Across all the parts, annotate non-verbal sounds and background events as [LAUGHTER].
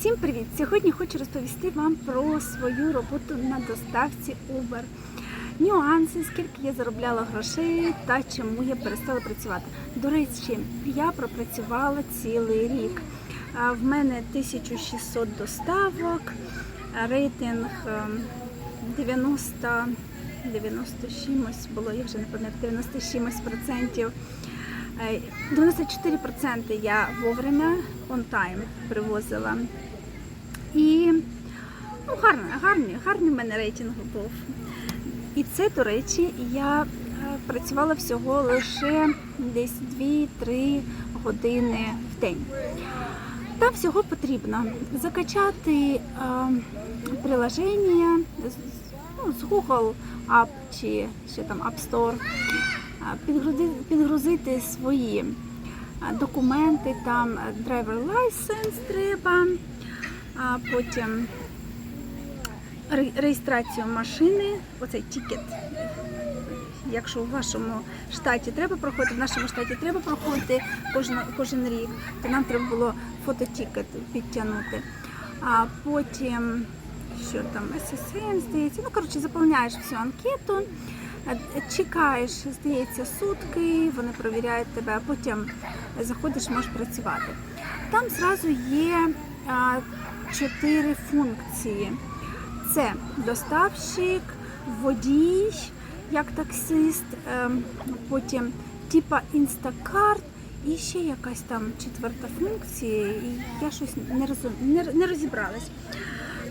Всім привіт! Сьогодні хочу розповісти вам про свою роботу на доставці Uber. Нюанси, скільки я заробляла грошей та чому я перестала працювати. До речі, я пропрацювала цілий рік. В мене 1600 доставок, рейтинг ем, 90, 90 чимось було, я вже не пам'ятаю, 90 чимось процентів. Е, 94% я вовремя on time привозила. І ну, гарно, гарний, гарний в мене рейтинг був. І це, до речі, я е, працювала всього лише десь 2-3 години в день. Там всього потрібно закачати е, приложення ну, з Google App чи ще там App Store, е, підгрузити, свої е, документи, там е, driver license треба, а потім реєстрацію машини, оцей тікет. Якщо у вашому штаті треба проходити, в нашому штаті треба проходити кожен, кожен рік, то нам треба було фототікет підтягнути. А потім, що там, SSN, здається, ну коротше, заповняєш всю анкету, чекаєш, здається, сутки, вони провіряють тебе, а потім заходиш, можеш працювати. Там зразу є чотири функції: це доставщик, водій, як таксист, ем, потім типа інстакарт. І ще якась там четверта функція, і я щось не розум... не, не розібралась.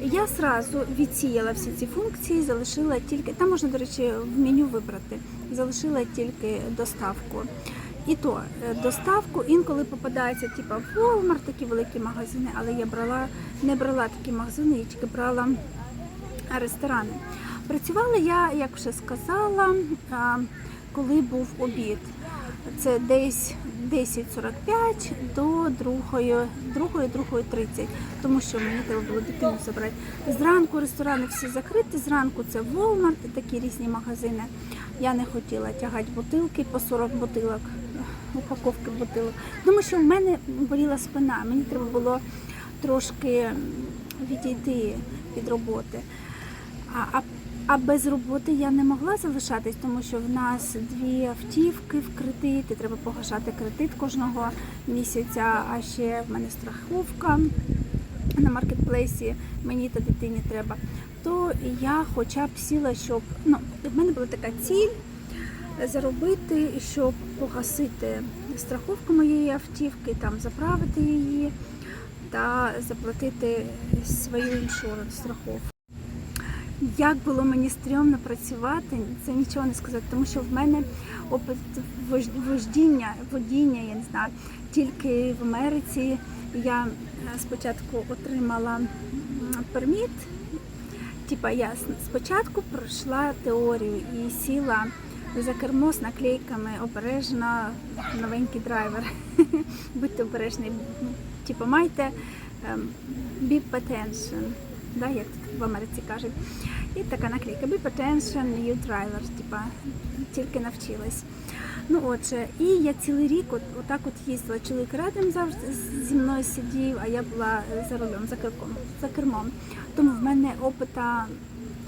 Я зразу відсіяла всі ці функції, залишила тільки, там можна, до речі, в меню вибрати, залишила тільки доставку. І то е, доставку інколи попадається, типу Walmart, такі великі магазини, але я брала, не брала такі магазини, я тільки брала ресторани. Працювала я, як вже сказала, коли був обід. Це десь 10.45 до 2.30, 2.30, тому що мені треба було дитину забрати. Зранку ресторани всі закриті, зранку це Walmart, і такі різні магазини. Я не хотіла тягати бутилки по 40 бутилок, упаковки бутилок, тому що в мене боліла спина, мені треба було трошки відійти від роботи. А, а, а без роботи я не могла залишатись, тому що в нас дві автівки в кредит, і треба погашати кредит кожного місяця, а ще в мене страховка на маркетплейсі, мені та дитині треба. То я хоча б сіла, щоб ну, в мене була така ціль заробити, щоб погасити страховку моєї автівки, там заправити її та заплатити свою іншуренс страховку. Як було мені стрьомно працювати, це нічого не сказати, тому що в мене опит вождіння, водіння, я не знаю, тільки в Америці я е, спочатку отримала перміт. Типа я спочатку пройшла теорію і сіла за кермо з наклейками обережно новенький драйвер. [LAUGHS] Будьте обережні, типа майте ем, big attention, да, як в Америці кажуть. І така наклейка Big attention, new driver, типа тільки навчилась. Ну отже, і я цілий рік от, отак от їздила. Чоловік рядом завжди зі мною сидів, а я була за рулем, за кермом, за кермом. Тому в мене опита,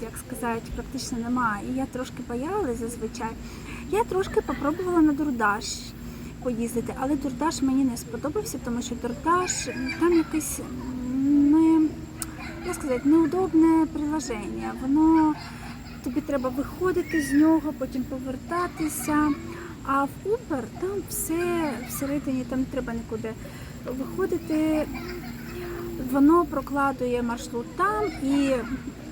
як сказати, практично немає. І я трошки боялась зазвичай. Я трошки попробувала на Дурдаш поїздити, але Дурдаш мені не сподобався, тому що Дурдаш там якесь м, не, як сказати, неудобне приложення. Воно тобі треба виходити з нього, потім повертатися. А в Uber там все всередині, там треба нікуди виходити. Воно прокладує маршрут там і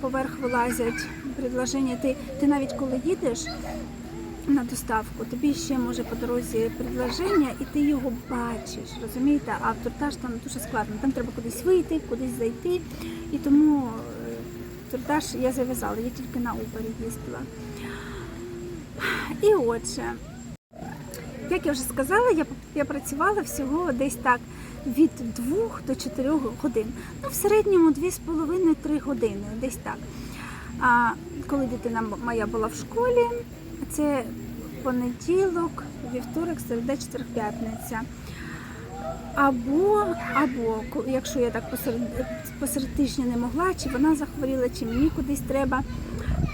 поверх вилазять предложення. Ти, ти навіть коли їдеш на доставку, тобі ще може по дорозі предложення, і ти його бачиш, розумієте? А в Туртаж там дуже складно. Там треба кудись вийти, кудись зайти. І тому е, Туртаж я зав'язала, я тільки на Uber їздила. І отже, як я вже сказала, я, я працювала всього десь так від 2 до 4 годин. Ну, в середньому 2,5-3 години, десь так. А коли дитина моя була в школі, це понеділок, вівторок, середа, четвер, п'ятниця. Або, або якщо я так посеред, посеред тижня не могла, чи вона захворіла, чи мені кудись треба,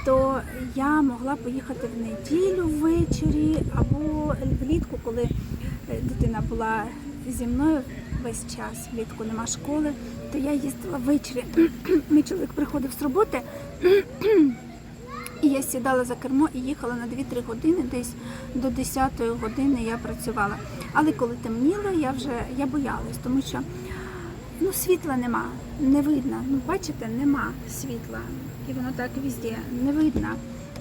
то я могла поїхати в неділю ввечері, або влітку, коли е, дитина була зі мною весь час, влітку нема школи, то я їздила ввечері. [CLEARS THROAT] Мій чоловік приходив з роботи. [CLEARS THROAT] І я сідала за кермо і їхала на 2-3 години, десь до 10 години я працювала. Але коли темніло, я вже я боялась, тому що ну, світла нема, не видно. Ну, бачите, нема світла. І воно так везде не видно.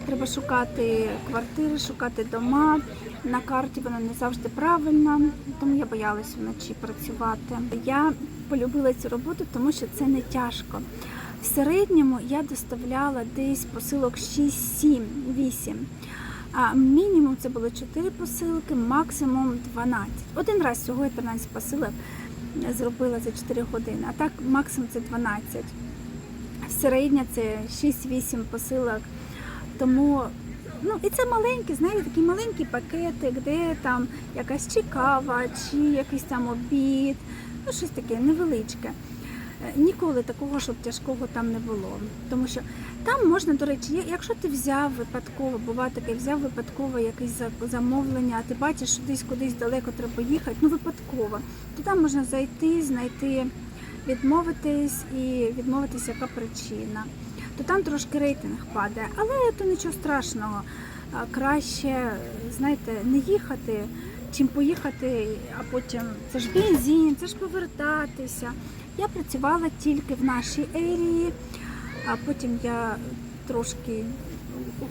Треба шукати квартири, шукати дома. На карті воно не завжди правильно, тому я боялась вночі працювати. Я полюбила цю роботу, тому що це не тяжко. В середньому я доставляла десь посилок 6, 7, 8. А мінімум це було 4 посилки, максимум 12. Один раз всього я 13 посилок зробила за 4 години, а так максимум це 12. Середня це 6-8 посилок. Тому ну і це маленькі, знаєте, такі маленькі пакети, де там якась чи кава, чи якийсь там обід, ну щось таке невеличке. Е, Ніколи такого, щоб тяжкого там не було. Тому що там можна, до речі, якщо ти взяв випадково, буває таке, взяв випадково якесь замовлення, а ти бачиш, що десь кудись далеко треба їхати, ну випадково, то там можна зайти, знайти, відмовитись і відмовитись, яка причина. То там трошки рейтинг падає, але то нічого страшного. Краще, знаєте, не їхати, чим поїхати, а потім це ж бензин, це ж повертатися. Я працювала тільки в нашій ерії, а потім я трошки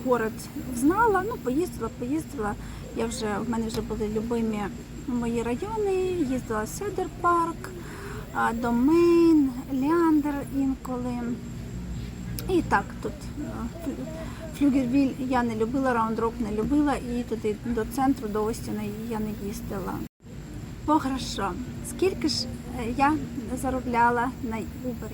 город знала, ну поїздила, поїздила. Я вже в мене вже були любимі мої райони. Їздила в Седер Парк, Домейн, Ляндер інколи. І так тут Флюгервіль я не любила, Раундроп не любила, і туди до центру, до Остіна я не їздила. По грошам. Скільки ж е, я заробляла на Uber?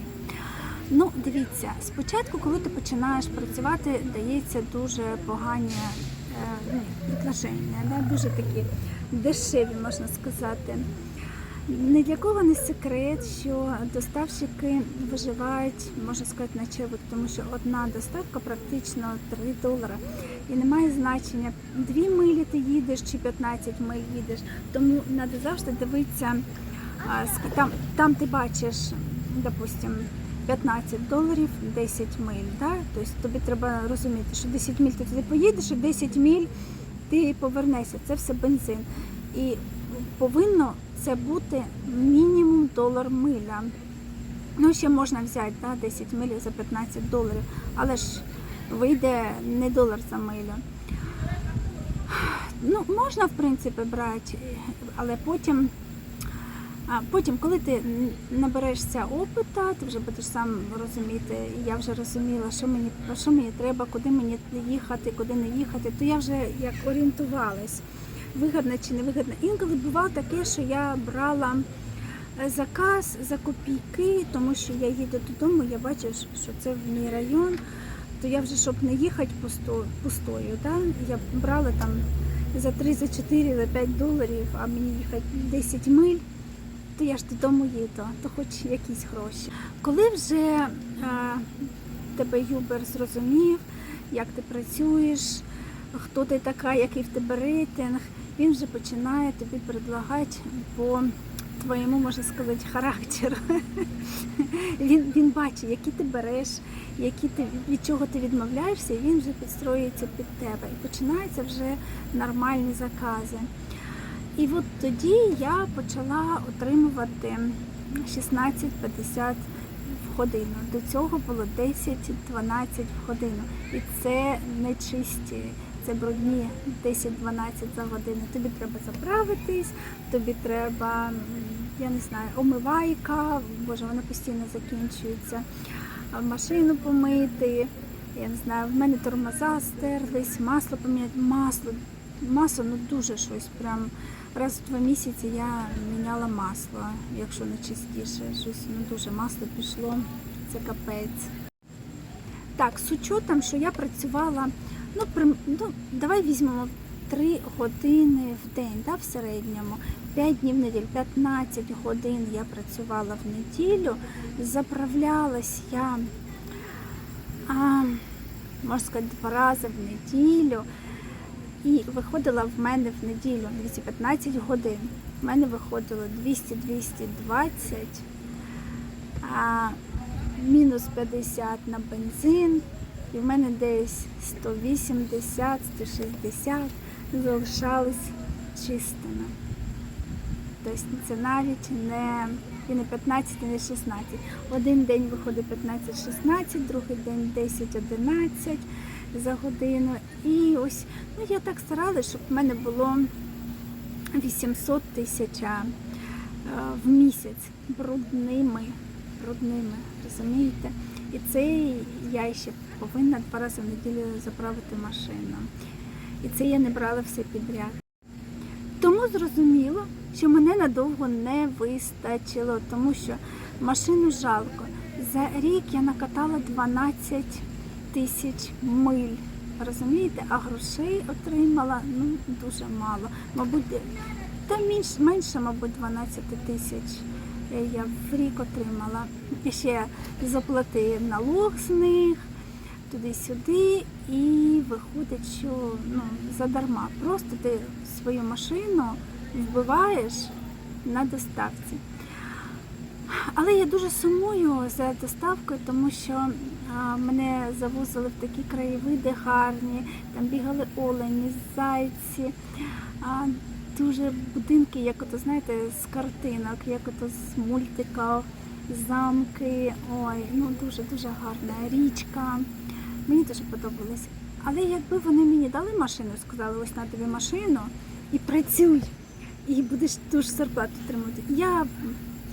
Ну, дивіться, спочатку, коли ти починаєш працювати, дається дуже погані е, ну, предложення, да? дуже такі дешеві, можна сказати. Ні для кого не секрет, що доставщики виживають, можна сказати, на червик, тому що одна доставка практично 3 долари. І немає значення, 2 милі ти їдеш чи 15 миль їдеш. Тому треба завжди дивитися, там, там ти бачиш, допустим, 15 доларів, 10 миль. Да? Тобто тобі треба розуміти, що 10 миль ти туди поїдеш, і 10 миль ти повернешся. Це все бензин. І повинно це бути мінімум долар миля. Ну, ще можна взяти да, 10 миль за 15 доларів, але ж вийде не долар за милю. Ну, можна, в принципі, брати, але потім, потім, коли ти наберешся опита, ти вже будеш сам розуміти, я вже розуміла, що мені, що мені треба, куди мені їхати, куди не їхати, то я вже як орієнтувалась, вигідно чи не вигідно. Інколи бувало таке, що я брала е, заказ за копійки, тому що я їду додому, я бачу, що це в мій район, то я вже, щоб не їхати пусто, пустою, да? я брала там за 3, за 4, за 5 доларів, а мені їхати 10 миль, то я ж додому їду, то хоч якісь гроші. Коли вже е, тебе Юбер зрозумів, як ти працюєш, хто ти така, який в тебе рейтинг, він вже починає тобі предлагати по твоєму, можна сказати, характеру. [LAUGHS] Він, він бачить, які ти береш, які ти, від чого ти відмовляєшся, і він вже підстроюється під тебе. І починаються вже нормальні закази. І от тоді я почала отримувати 16,50 в годину. До цього було 10-12 в годину. І це не чисті, це брудні 10-12 за годину. Тобі треба заправитись, тобі треба, я не знаю, омивайка, боже, вона постійно закінчується, машину помити. Я не знаю, в мене тормоза стерлись, масло поміняти, масло. Масло ну дуже щось. Прям раз в два місяці я міняла масло, якщо не частіше. Щось ну дуже масло пішло. Це капець. Так, з учетом, що я працювала, ну, при, ну давай візьмемо 3 години в день, да, в середньому. 5 днів в неділю, 15 годин я працювала в неділю. Заправлялась я, а, можна сказати, два рази в неділю. І виходила в мене в неділю 215 годин. В мене виходило 200-220, а мінус 50 на бензин. І в мене десь 180, 160 залишались чистими. Тобто це навіть не, і не 15, і не 16. Один день виходить 15-16, другий день 10-11 за годину. І ось ну, я так старалася, щоб в мене було 800 тисяч е, в місяць брудними, брудними, розумієте? І це я ще повинна два рази в неділю заправити машину. І це я не брала все підряд. Тому зрозуміло, що мене надовго не вистачило, тому що машину жалко. За рік я накатала 12 тисяч миль. Розумієте, а грошей отримала ну дуже мало. Мабуть, та менше, менше, мабуть, 12 тисяч я в рік отримала. І ще заплатив налог з них туди-сюди, і виходить, що ну, задарма. Просто ти свою машину вбиваєш на доставці. Але я дуже сумую за доставкою, тому що а, мене завозили в такі краєвиди гарні, там бігали олені, зайці, а, дуже будинки, як ото, знаєте, з картинок, як ото з мультика, замки. Ой, ну дуже-дуже гарна річка. Мені дуже подобалось. Але якби вони мені дали машину, сказали, ось на тобі машину і працюй, і будеш дуже зарплату отримувати. Я,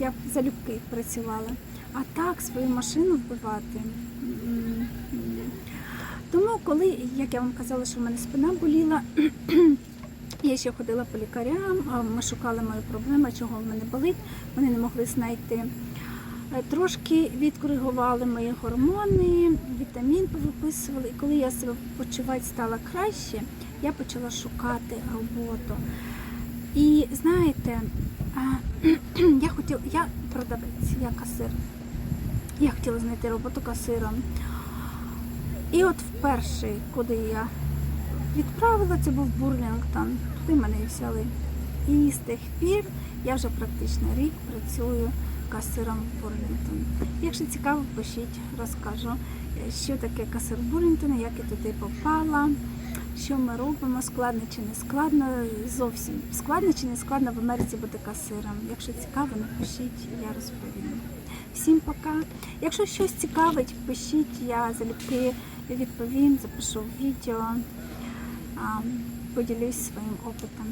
я б залюбки працювала. А так свою машину вбивати. Тому, коли, як я вам казала, що в мене спина боліла, я ще ходила по лікарям, ми шукали мою проблему, чого в мене болить. Вони не могли знайти. Е, Трошки відкоригували мої гормони, вітамін повиписували. І коли я себе почувати стала краще, я почала шукати роботу. І знаєте, [CLEARS THROAT] я хотіла, я продавець, я касир. Я хотіла знайти роботу касиром. І от вперше, куди я відправила, це був Бурлінгтон. Туди мене і взяли. І з тих пір я вже практично рік працюю касиром в Бурлінгтон. Якщо цікаво, пишіть, розкажу, е, що таке касир в Бурлінгтоні, як я туди попала, що ми робимо, складно чи не складно, зовсім складно чи не складно в Америці бути касиром. Якщо цікаво, напишіть, я розповім. Всім пока. Якщо щось цікавить, пишіть, я залюбки відповім, запишу відео, поділюсь своїм опитом.